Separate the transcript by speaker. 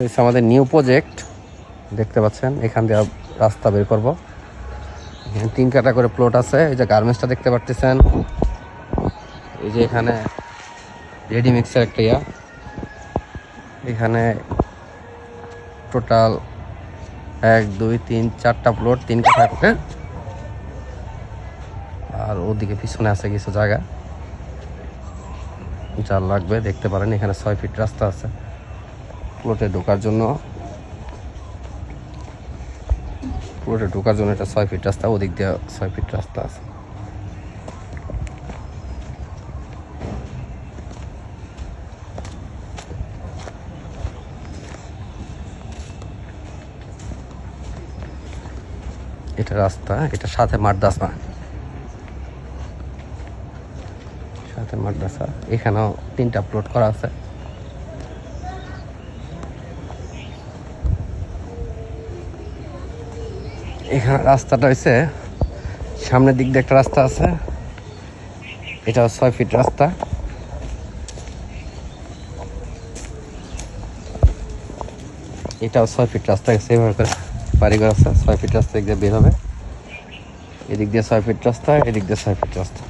Speaker 1: আমাদের new project. দেখতে পাচ্ছেন, এখান দিয়ে রাস্তা বের করব। তিন কাটা করে প্লট আছে, এই যে গার্মেন্টসটা দেখতে পারতেছেন। এই যে এখানে রেডি মিক্সের একটা ইয়া। এখানে টোটাল এক, দুই, তিন, চারটা প্লট তিন কাঠা করে আর ওদিকে পিছনে আছে কিছু জায়গা। যা লাগবে, দেখতে পারেন, এখানে ছয় ফিট রাস্তা আছে। প্লটে ঢোকার জন্য। প্লটে ঢোকার জন্য এটা ছয় ফিট রাস্তা, ওদিক দিয়ে ছয় ফিট রাস্তা আছে। এটা রাস্তা, এটা সাথে মাদ্রাসা। সাথে মাদ্রাসা, এখানেও তিনটা প্লট করা আছে। এখানে রাস্তাটা হয়েছে সামনের দিক দিয়ে একটা রাস্তা আছে। এটা ছয় ফিট রাস্তা। এটাও ছয় ফিট রাস্তা গেছে এইভাবে করে বাড়িঘর আছে, ছয় ফিট রাস্তা এদিক দিয়ে বের হবে। এদিক দিয়ে ছয় ফিট রাস্তা, এদিক দিয়ে ছয় ফিট রাস্তা।